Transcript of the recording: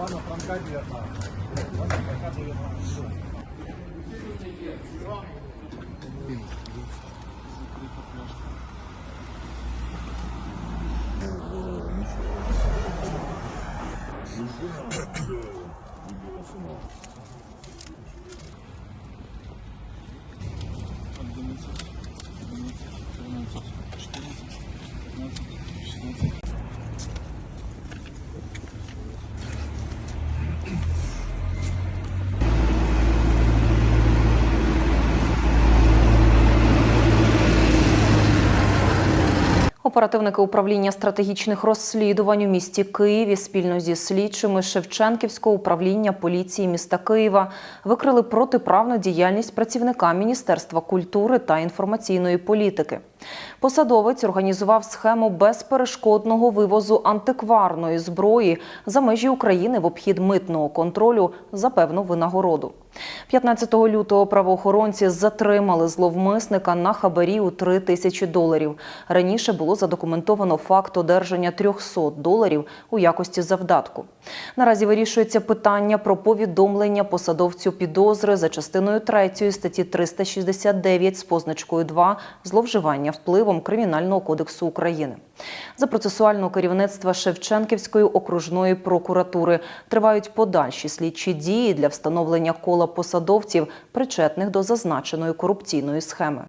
Ивана Франка 19. Ивана Франка 19. Одиннадцать, двенадцать, тринадцать, четырнадцать, пятнадцать, шестнадцать. Оперативники управління стратегічних розслідувань у місті Києві спільно зі слідчими Шевченківського управління поліції міста Києва викрили протиправну діяльність працівника Міністерства культури та інформаційної політики. Посадовець організував схему безперешкодного вивозу антикварної зброї за межі України в обхід митного контролю за певну винагороду. 15 лютого правоохоронці затримали зловмисника на хабарі у 3 тисячі доларів. Раніше було задокументовано факт одержання 300 доларів у якості завдатку. Наразі вирішується питання про повідомлення посадовцю підозри за частиною 3 статті 369 з позначкою 2 зловживання впливом Кримінального кодексу України. За процесуального керівництва Шевченківської окружної прокуратури тривають подальші слідчі дії для встановлення кола посадовців, причетних до зазначеної корупційної схеми.